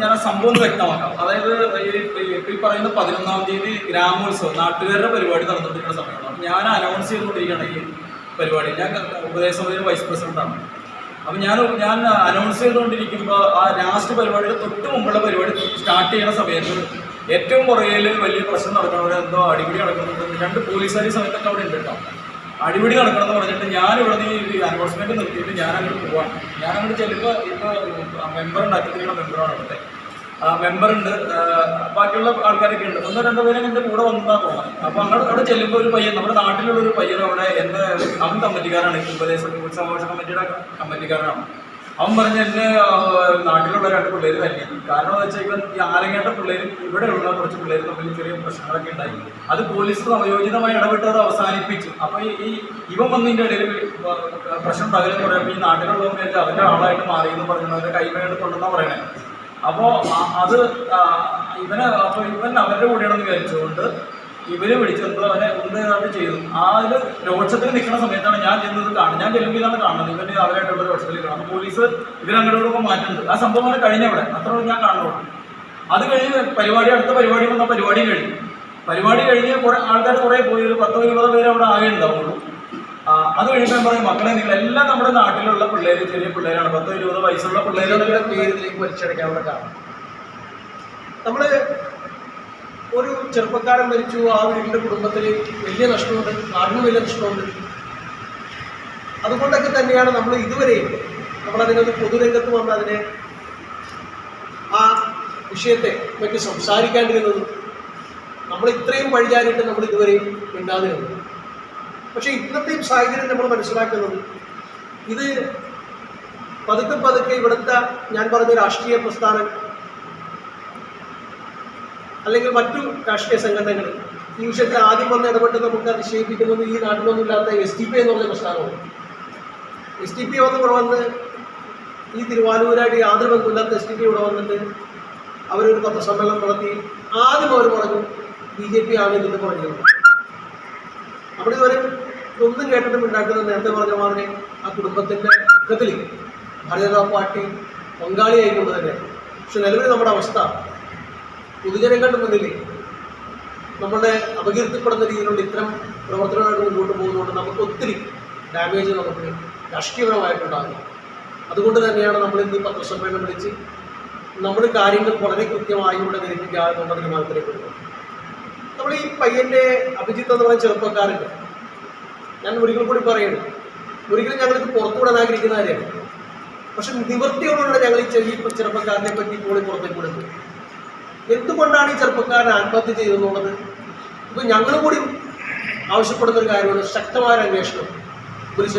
ഞാൻ ആ സംഭവം ഒന്ന് വ്യക്തമാക്കാം. അതായത് ഈ പറയുന്ന പതിനൊന്നാം തീയതി ഗ്രാമോത്സവം നാട്ടുകാരുടെ പരിപാടി നടന്നുകൊണ്ടിരിക്കുന്ന സമയമാണ്. ഞാൻ അനൗൺസ് ചെയ്തുകൊണ്ടിരിക്കുകയാണ് ഈ പരിപാടി. ഞാൻ ഉപദേശ സമിതിയുടെ വൈസ് പ്രസിഡന്റാണ് അപ്പം ഞാൻ ഞാൻ അനൗൺസ് ചെയ്തുകൊണ്ടിരിക്കുമ്പോൾ ആ ലാസ്റ്റ് പരിപാടിയുടെ തൊട്ട് മുമ്പുള്ള പരിപാടി സ്റ്റാർട്ട് ചെയ്യുന്ന സമയത്ത് ഏറ്റവും പുറകിൽ വലിയ പ്രശ്നം നടക്കുന്നവരെന്തോ അടിപിടി നടക്കുന്നുണ്ട്. രണ്ട് പോലീസുകാരി സമയത്തൊക്കെ അവിടെ ഉണ്ട് കേട്ടോ. അടിപിടി നടക്കണമെന്ന് പറഞ്ഞിട്ട് ഞാൻ ഇവിടെ നിന്ന് ഈ അനൗൺസ്മെന്റ് നിർത്തിയിട്ട് ഞാൻ അങ്ങോട്ട് പോവാണ് ഞാൻ അങ്ങോട്ട് ചെല്ലുമ്പോൾ ഇപ്പോൾ മെമ്പർ ഉണ്ട് അച്ഛനുള്ള മെമ്പറാണ് അവിടുത്തെ. മെമ്പർ ഉണ്ട്. ബാക്കിയുള്ള ആൾക്കാരൊക്കെ ഉണ്ട്. ഒന്നോ രണ്ടോ പേരും എന്റെ കൂടെ വന്നാൽ തോന്നുന്നത് അപ്പോൾ അങ്ങോട്ട് അവിടെ ചെല്ലുമ്പോൾ ഒരു പയ്യൻ നമ്മുടെ നാട്ടിലുള്ള ഒരു പയ്യൻ അവിടെ എന്റെ അവൻ കമ്മിറ്റിക്കാരാണ്. ഉപദേശ ഉത്സവാഘോഷ കമ്മിറ്റിയുടെ കമ്മിറ്റിക്കാരനാണ്. അവൻ പറഞ്ഞ എന്നെ നാട്ടിലുള്ള രണ്ട് പിള്ളേർ തന്നെ. കാരണം എന്ന് വെച്ചാൽ ഇവൻ ഈ ആലങ്ങേട്ട പിള്ളേരും ഇവിടെയുള്ള കുറച്ച് പിള്ളേർ തമ്മിൽ ചെറിയ പ്രശ്നങ്ങളൊക്കെ ഉണ്ടായി. അത് പോലീസ് സമയോചിതമായി ഇടപെട്ട് അത് അവസാനിപ്പിച്ചു. അപ്പോൾ ഈ ഇവ വന്നതിന്റെ ഇടയിൽ പ്രശ്നം ഉണ്ടാകലെന്ന് പറയുമ്പോൾ ഈ നാട്ടിലുള്ളവർ വെച്ചാൽ അവന്റെ ആളായിട്ട് മാറി എന്ന് പറഞ്ഞു അവന്റെ കൈമേട് കൊണ്ടെന്നാണ് പറയണേ. അപ്പോൾ അത് ഇവനെ അപ്പോൾ ഇവൻ അവരുടെ കൂടെയാണെന്ന് വിചാരിച്ചുകൊണ്ട് ഇവർ വിളിച്ചപ്പോൾ അവനെ ഉണ്ട് ചെയ്തു. ആ ഒരു രോക്ഷത്തിൽ നിൽക്കുന്ന സമയത്താണ് ഞാൻ ചെന്നത് കാണുന്നത്. ഞാൻ ചെല്ലുമ്പോൾ ഇതാണ് കാണുന്നത്. ഇവർ അവരായിട്ടുള്ള രോക്ഷത്തിൽ കാണുന്നത്. പോലീസ് ഇവരങ്ങോട്ടൊക്കെ മാറ്റുന്നുണ്ട്. ആ സംഭവം അങ്ങനെ കഴിഞ്ഞവിടെ അത്ര ഞാൻ കാണുള്ളൂ അത് കഴിഞ്ഞ് പരിപാടി അടുത്ത പരിപാടി വന്ന പരിപാടി കഴിഞ്ഞു. പരിപാടി കഴിഞ്ഞ് കുറെ ആൾക്കാർ കുറെ പോയി. ഒരു പത്തോ ഇരുപതോ പേര് അവിടെ ആകെ ഉണ്ടാവുള്ളൂ. അത് ഞാൻ പറയും മക്കളെ നിങ്ങൾ എല്ലാം നമ്മുടെ നാട്ടിലുള്ള പിള്ളേര് ചെറിയ പിള്ളേരാണ്. പത്തോ ഇരുപതോ വയസ്സുള്ള പിള്ളേരുടെ പേരിലേക്ക് വലിച്ചടയ്ക്കാനുള്ള കാരണം നമ്മൾ ഒരു ചെറുപ്പക്കാരൻ മരിച്ചു ആ വീടിന്റെ കുടുംബത്തിൽ വലിയ നഷ്ടമുണ്ട് നാടിന് വലിയ നഷ്ടമുണ്ട്. അതുകൊണ്ടൊക്കെ തന്നെയാണ് നമ്മൾ ഇതുവരെയും നമ്മളതിനൊരു പൊതുരംഗത്ത് വന്ന് അതിനെ ആ വിഷയത്തെ പറ്റി സംസാരിക്കാണ്ടിരുന്നതും നമ്മൾ ഇത്രയും വഴിചാരിയിട്ട് നമ്മൾ ഇതുവരെയും മിണ്ടാതിരുന്നത്. പക്ഷേ ഇന്നത്തെ ഈ സാഹചര്യം നമ്മൾ മനസ്സിലാക്കുന്നത് ഇത് പതുക്കെ പതുക്കെ ഇവിടുത്തെ ഞാൻ പറഞ്ഞ രാഷ്ട്രീയ പ്രസ്ഥാനം അല്ലെങ്കിൽ മറ്റു രാഷ്ട്രീയ സംഘടനകൾ. ഈ വിഷയത്തിൽ ആദ്യം വന്ന് ഇടപെട്ട് നമുക്ക് അതിശയിപ്പിക്കുന്നത് ഈ നാട്ടിലൊന്നും ഇല്ലാത്ത എസ് ടി പി എന്ന് പറഞ്ഞ പ്രസ്ഥാനമാണ് എസ് ടി പി വന്ന് ഇവിടെ വന്ന് ഈ തിരുവാലൂരായിട്ട് യാതൊരു ബന്ധമില്ലാത്ത എസ് ടി പി ഇവിടെ വന്നിട്ട് അവരൊരു പത്രസമ്മേളനം നടത്തി. ആദ്യം അവർ പറഞ്ഞു ബി ജെ പി ആണ് ഇതിന്റെ പറഞ്ഞത്. അവിടെ ഇതുവരെ ഒന്നും കേട്ടിട്ടും ഉണ്ടാക്കുന്നത് നേരത്തെ പറഞ്ഞ മാതിരി ആ കുടുംബത്തിന്റെ ദുഃഖത്തിൽ ഭാരതീയ ജനതാ പാർട്ടി പങ്കാളിയായിക്കൊണ്ട് തന്നെ. പക്ഷെ നിലവിൽ നമ്മുടെ അവസ്ഥ പൊതുജനങ്ങളുടെ മുന്നിൽ നമ്മളെ അപകീർത്തിപ്പെടുന്ന രീതിയിലുള്ള ഇത്തരം പ്രവർത്തനങ്ങളായിട്ട് മുന്നോട്ട് പോകുന്നതുകൊണ്ട് നമുക്ക് ഒത്തിരി ഡാമേജ് നമുക്ക് രാഷ്ട്രീയപരമായിട്ടുണ്ടാകും. അതുകൊണ്ട് തന്നെയാണ് നമ്മൾ ഇന്ന് പത്രസമ്മേളനം വിളിച്ച് നമ്മൾ കാര്യങ്ങൾ വളരെ കൃത്യമായി ഇവിടെ ധരിപ്പിക്കുക എന്നുള്ള തീരുമാനത്തിലേക്ക് വരുന്നത് നമ്മൾ ഈ പയ്യന്റെ അഭിജിത്ത് എന്ന് പറയുന്ന ചെറുപ്പക്കാരുണ്ട് ഞാൻ ഒരിക്കൽ കൂടി പറയുന്നു ഒരിക്കലും ഞങ്ങൾക്ക് പുറത്തുവിടാൻ ആഗ്രഹിക്കുന്ന കാര്യമാണ് പക്ഷെ നിവൃത്തിയോടുള്ള ഞങ്ങൾ ഈ ചെറിയ ചെറുപ്പക്കാരനെ പറ്റി ഇപ്പോൾ പുറത്തേക്ക് വിടുന്നത് എന്തുകൊണ്ടാണ് ഈ ചെറുപ്പക്കാരൻ ആത്മഹത്യ ചെയ്തെന്നുള്ളത് ഇപ്പൊ ഞങ്ങൾ കൂടി ആവശ്യപ്പെടുന്ന ഒരു കാര്യമാണ് ശക്തമായ അന്വേഷണം. പോലീസ്